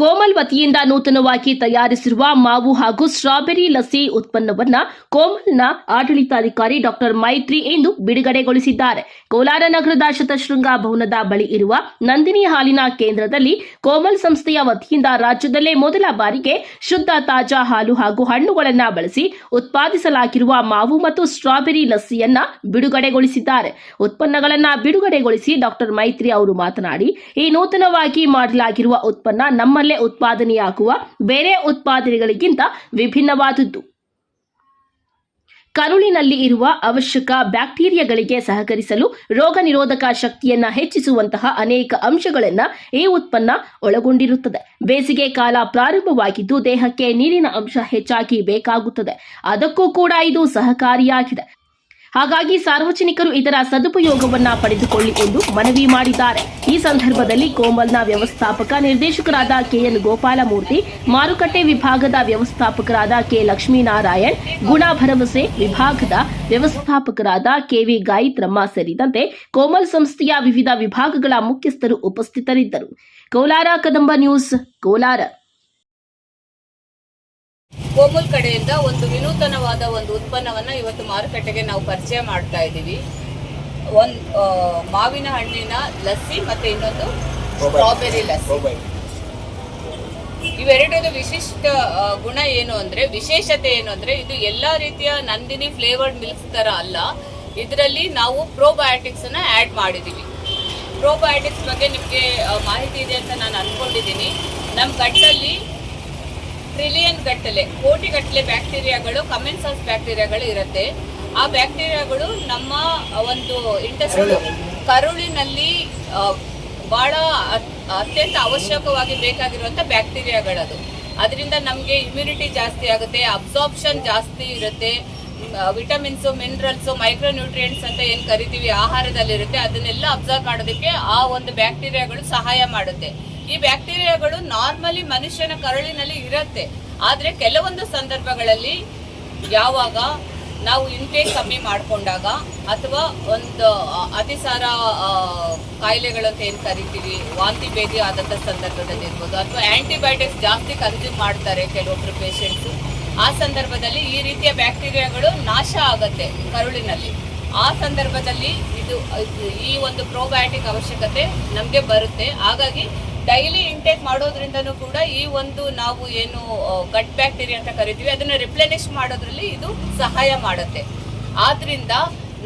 ಕೋಮಲ್ ವತಿಯಿಂದ ನೂತನವಾಗಿ ತಯಾರಿಸಿರುವ ಮಾವು ಹಾಗೂ ಸ್ಟ್ರಾಬೆರಿ ಲಸ್ಸಿ ಉತ್ಪನ್ನವನ್ನ ಕೋಮಲ್ನ ಆಡಳಿತಾಧಿಕಾರಿ ಡಾಕ್ಟರ್ ಮೈತ್ರಿ ಎಂದು ಬಿಡುಗಡೆಗೊಳಿಸಿದ್ದಾರೆ. ಕೋಲಾರ ನಗರದ ಶತಶೃಂಗ ಭವನದ ಬಳಿ ಇರುವ ನಂದಿನಿ ಹಾಲಿನ ಕೇಂದ್ರದಲ್ಲಿ ಕೋಮಲ್ ಸಂಸ್ಥೆಯ ವತಿಯಿಂದ ರಾಜ್ಯದಲ್ಲೇ ಮೊದಲ ಬಾರಿಗೆ ಶುದ್ಧ ತಾಜಾ ಹಾಲು ಹಾಗೂ ಹಣ್ಣುಗಳನ್ನ ಬಳಸಿ ಉತ್ಪಾದಿಸಲಾಗಿರುವ ಮಾವು ಮತ್ತು ಸ್ಟ್ರಾಬೆರಿ ಲಸಿಯನ್ನ ಬಿಡುಗಡೆಗೊಳಿಸಿದ್ದಾರೆ. ಉತ್ಪನ್ನಗಳನ್ನ ಬಿಡುಗಡೆಗೊಳಿಸಿ ಡಾಕ್ಟರ್ ಮೈತ್ರಿ ಅವರು ಮಾತನಾಡಿ, ಈ ನೂತನವಾಗಿ ಮಾಡಲಾಗಿರುವ ಉತ್ಪನ್ನ ನಮ್ಮಲ್ಲೇ ಉತ್ಪಾದನೆಯಾಗುವ ಬೇರೆ ಉತ್ಪಾದನೆಗಳಿಗಿಂತ ವಿಭಿನ್ನವಾದದ್ದು. ಕರುಳಿನಲ್ಲಿ ಇರುವ ಅವಶ್ಯಕ ಬ್ಯಾಕ್ಟೀರಿಯಾಗಳಿಗೆ ಸಹಕರಿಸಲು ರೋಗ ನಿರೋಧಕ ಶಕ್ತಿಯನ್ನ ಹೆಚ್ಚಿಸುವಂತಹ ಅನೇಕ ಅಂಶಗಳನ್ನ ಈ ಉತ್ಪನ್ನ ಒಳಗೊಂಡಿರುತ್ತದೆ. ಬೇಸಿಗೆ ಕಾಲ ಪ್ರಾರಂಭವಾಗಿದ್ದು ದೇಹಕ್ಕೆ ನೀರಿನ ಅಂಶ ಹೆಚ್ಚಾಗಿ ಬೇಕಾಗುತ್ತದೆ. ಅದಕ್ಕೂ ಕೂಡ ಇದು ಸಹಕಾರಿಯಾಗಿದೆ. ಹಾಗಾಗಿ ಸಾರ್ವಜನಿಕರು ಇದರ ಸದುಪಯೋಗವನ್ನ ಪಡೆದುಕೊಳ್ಳಿ ಎಂದು ಮನವಿ ಮಾಡಿದ್ದಾರೆ. ಈ ಸಂದರ್ಭದಲ್ಲಿ ಕೋಮಲ್ನ ವ್ಯವಸ್ಥಾಪಕ ನಿರ್ದೇಶಕರಾದ ಕೆಎನ್ ಗೋಪಾಲಮೂರ್ತಿ, ಮಾರುಕಟ್ಟೆ ವಿಭಾಗದ ವ್ಯವಸ್ಥಾಪಕರಾದ ಕೆ ಲಕ್ಷ್ಮೀನಾರಾಯಣ್, ಗುಣ ಭರವಸೆ ವಿಭಾಗದ ವ್ಯವಸ್ಥಾಪಕರಾದ ಕೆವಿ ಗಾಯತ್ರಮ್ಮ ಸೇರಿದಂತೆ ಕೋಮಲ್ ಸಂಸ್ಥೆಯ ವಿವಿಧ ವಿಭಾಗಗಳ ಮುಖ್ಯಸ್ಥರು ಉಪಸ್ಥಿತರಿದ್ದರು. ಕೋಲಾರ, ಕದಂಬ ನ್ಯೂಸ್, ಕೋಲಾರ. ಕೋಮುಲ್ ಕಡೆಯಿಂದ ಒಂದು ವಿನೂತನವಾದ ಒಂದು ಉತ್ಪನ್ನವನ್ನ ಇವತ್ತು ಮಾರುಕಟ್ಟೆಗೆ ನಾವು ಪರಿಚಯ ಮಾಡ್ತಾ ಇದ್ದೀವಿ. ಒಂದು ಮಾವಿನ ಹಣ್ಣಿನ ಲಸ್ಸಿ ಮತ್ತೆ ಇನ್ನೊಂದು ಸ್ಟ್ರಾಬೆರಿ ಲಸ್ಸಿ. ಇವೆರಡರ ವಿಶಿಷ್ಟ ಗುಣ ಏನು ಅಂದ್ರೆ, ವಿಶೇಷತೆ ಏನು ಅಂದ್ರೆ, ಇದು ಎಲ್ಲ ರೀತಿಯ ನಂದಿನಿ ಫ್ಲೇವರ್ಡ್ ಮಿಲ್ಕ್ ಥರ ಅಲ್ಲ. ಇದರಲ್ಲಿ ನಾವು ಪ್ರೋಬಯೋಟಿಕ್ಸ್ ಆ್ಯಡ್ ಮಾಡಿದ್ದೀವಿ ಪ್ರೋಬಯೋಟಿಕ್ಸ್ ಬಗ್ಗೆ ನಿಮಗೆ ಮಾಹಿತಿ ಇದೆ ಅಂತ ನಾನು ಅಂದ್ಕೊಂಡಿದ್ದೀನಿ ನಮ್ಮ ಗಟ್ಟಲ್ಲಿ ಟ್ರಿಲಿಯನ್ ಗಟ್ಟಲೆ ಕೋಟಿ ಗಟ್ಟಲೆ ಬ್ಯಾಕ್ಟೀರಿಯಾಗಳು ಕಮೆನ್ಸಾಸ್ ಬ್ಯಾಕ್ಟೀರಿಯಾಗಳು ಇರುತ್ತೆ. ಆ ಬ್ಯಾಕ್ಟೀರಿಯಾಗಳು ನಮ್ಮ ಒಂದು ಇಂಟಸ್ಟ್ ಕರುಳಿನಲ್ಲಿ ಬಹಳ ಅತ್ಯಂತ ಅವಶ್ಯಕವಾಗಿ ಬೇಕಾಗಿರುವಂಥ ಬ್ಯಾಕ್ಟೀರಿಯಾಗಳದು. ಅದರಿಂದ ನಮಗೆ ಇಮ್ಯುನಿಟಿ ಜಾಸ್ತಿ ಆಗುತ್ತೆ ಅಬ್ಸಾರ್ಪ್ಷನ್ ಜಾಸ್ತಿ ಇರುತ್ತೆ. ವಿಟಮಿನ್ಸು ಮಿನರಲ್ಸು ಮೈಕ್ರೋ ನ್ಯೂಟ್ರಿಯೆಂಟ್ಸ್ ಅಂತ ಏನು ಕರಿತೀವಿ ಆಹಾರದಲ್ಲಿರುತ್ತೆ ಅದನ್ನೆಲ್ಲ ಅಬ್ಸರ್ವ್ ಮಾಡೋದಕ್ಕೆ ಆ ಒಂದು ಬ್ಯಾಕ್ಟೀರಿಯಾಗಳು ಸಹಾಯ ಮಾಡುತ್ತೆ. ಈ ಬ್ಯಾಕ್ಟೀರಿಯಾಗಳು ನಾರ್ಮಲಿ ಮನುಷ್ಯನ ಕರುಳಿನಲ್ಲಿ ಇರುತ್ತೆ. ಆದ್ರೆ ಕೆಲವೊಂದು ಸಂದರ್ಭಗಳಲ್ಲಿ ಯಾವಾಗ ನಾವು ಇಂಟೇಕ್ ಕಮ್ಮಿ ಮಾಡಿಕೊಂಡಾಗ ಅಥವಾ ಒಂದು ಅತಿಸಾರ ಕಾಯಿಲೆಗಳಂತ ಏನು ಕರಿತೀವಿ, ವಾಂತಿ ಭೇದಿ ಆದಂಥ ಸಂದರ್ಭದಲ್ಲಿ ಇರ್ಬೋದು, ಅಥವಾ ಆಂಟಿಬಯೋಟಿಕ್ಸ್ ಜಾಸ್ತಿ ಕನ್ಸ್ಯೂಮ್ ಮಾಡ್ತಾರೆ ಕೆಲವೊಬ್ರು ಪೇಷಂಟ್ಸು ಆ ಸಂದರ್ಭದಲ್ಲಿ ಈ ರೀತಿಯ ಬ್ಯಾಕ್ಟೀರಿಯಾಗಳು ನಾಶ ಆಗತ್ತೆ ಕರುಳಿನಲ್ಲಿ. ಆ ಸಂದರ್ಭದಲ್ಲಿ ಇದು- ಈ ಒಂದು ಪ್ರೋಬಯೋಟಿಕ್ ಅವಶ್ಯಕತೆ ನಮಗೆ ಬರುತ್ತೆ. ಹಾಗಾಗಿ ಡೈಲಿ ಇಂಟೇಕ್ ಮಾಡೋದ್ರಿಂದನೂ ಕೂಡ ಈ ಒಂದು ನಾವು ಏನು ಗಟ್ ಬ್ಯಾಕ್ಟೀರಿಯಾ ಅಂತ ಕರಿತೀವಿ, ಅದನ್ನ ರಿಪ್ಲೆನಿಶ್ ಮಾಡೋದ್ರಲ್ಲಿ ಇದು ಸಹಾಯ ಮಾಡುತ್ತೆ. ಆದ್ರಿಂದ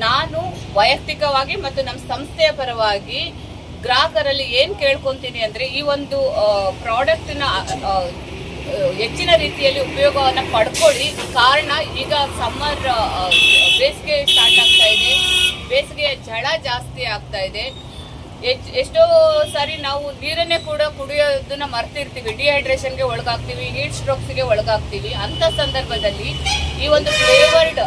ನಾನು ವೈಯಕ್ತಿಕವಾಗಿ ಮತ್ತು ನಮ್ಮ ಸಂಸ್ಥೆಯ ಪರವಾಗಿ ಗ್ರಾಹಕರಲ್ಲಿ ಏನ್ ಕೇಳ್ಕೊಂತೀನಿ ಅಂದ್ರೆ, ಈ ಒಂದು ಪ್ರಾಡಕ್ಟ್ನ ಹೆಚ್ಚಿನ ರೀತಿಯಲ್ಲಿ ಉಪಯೋಗವನ್ನ ಪಡ್ಕೊಳ್ಳಿ. ಕಾರಣ ಈಗ ಸಮ್ಮರ್ ಬೇಸಿಗೆ ಸ್ಟಾರ್ಟ್ ಆಗ್ತಾ ಇದೆ. ಬೇಸಿಗೆಯ ಝಳ ಜಾಸ್ತಿ ಆಗ್ತಾ ಇದೆ. ಎಷ್ಟೋ ಸಾರಿ ನಾವು ನೀರನ್ನೇ ಕೂಡ ಕುಡಿಯೋದನ್ನ ಮರ್ತಿರ್ತೀವಿ. ಡಿಹೈಡ್ರೇಷನ್ಗೆ ಒಳಗಾಗ್ತೀವಿ ಹೀಟ್ ಸ್ಟ್ರೋಕ್ಸ್ಗೆ ಒಳಗಾಗ್ತೀವಿ. ಅಂತ ಸಂದರ್ಭದಲ್ಲಿ ಈ ಒಂದು ಫ್ಲೇವರ್ಡ್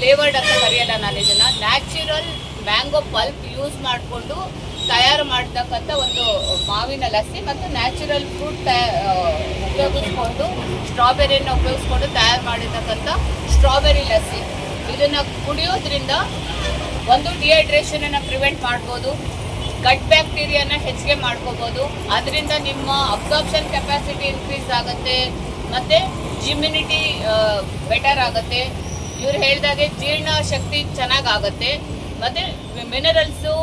ಫ್ಲೇವರ್ಡ್ ಅಂತ ಕರೆಯಲ್ಲ ನಾನು ಇದನ್ನ. ನ್ಯಾಚುರಲ್ ಮ್ಯಾಂಗೋ ಪಲ್ಪ್ ಯೂಸ್ ಮಾಡಿಕೊಂಡು ತಯಾರು ಮಾಡ್ತಕ್ಕಂಥ ಒಂದು ಮಾವಿನ ಲಸ್ಸಿ ಮತ್ತು ನ್ಯಾಚುರಲ್ ಫ್ರೂಟ್ ಉಪಯೋಗಿಸ್ಕೊಂಡು ಸ್ಟ್ರಾಬೆರಿಯನ್ನು ಉಪಯೋಗಿಸ್ಕೊಂಡು ತಯಾರು ಮಾಡಿರ್ತಕ್ಕಂಥ ಸ್ಟ್ರಾಬೆರಿ ಲಸ್ಸಿ. ಇದನ್ನು ಕುಡಿಯೋದ್ರಿಂದ ಒಂದು ಡಿಹೈಡ್ರೇಷನನ್ನು ಪ್ರಿವೆಂಟ್ ಮಾಡ್ಬೋದು. ಗಟ್ ಬ್ಯಾಕ್ಟೀರಿಯಾನ ಹೆಚ್ಚಿಗೆ ಮಾಡ್ಕೋಬೋದು. ಅದರಿಂದ ನಿಮ್ಮ ಅಬ್ಸಾರ್ಪ್ಷನ್ ಕೆಪಾಸಿಟಿ ಇನ್ಕ್ರೀಸ್ ಆಗುತ್ತೆ. ಮತ್ತು ಇಮ್ಯುನಿಟಿ ಬೆಟರ್ ಆಗುತ್ತೆ. ಇವ್ರು ಹೇಳಿದಾಗೆ ಜೀರ್ಣ ಶಕ್ತಿ ಚೆನ್ನಾಗಾಗತ್ತೆ. ಮತ್ತು ಮಿನರಲ್ಸು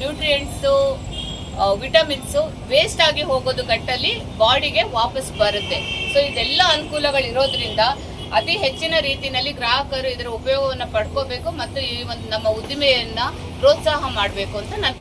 ನ್ಯೂಟ್ರಿಯೆಂಟ್ಸು ವಿಟಮಿನ್ಸು ವೇಸ್ಟ್ ಆಗಿ ಹೋಗೋದು ಗಟ್ಟಲ್ಲಿ ಬಾಡಿಗೆ ವಾಪಸ್ ಬರುತ್ತೆ. ಸೊ ಇದೆಲ್ಲ ಅನುಕೂಲಗಳಿರೋದ್ರಿಂದ ಅತಿ ಹೆಚ್ಚಿನ ರೀತಿಯಲ್ಲಿ ಗ್ರಾಹಕರು ಇದರ ಉಪಯೋಗವನ್ನು ಪಡ್ಕೋಬೇಕು ಮತ್ತು ಈ ಒಂದು ನಮ್ಮ ಉದ್ದಿಮೆಯನ್ನು ಪ್ರೋತ್ಸಾಹ ಮಾಡಬೇಕು ಅಂತ ನಾನು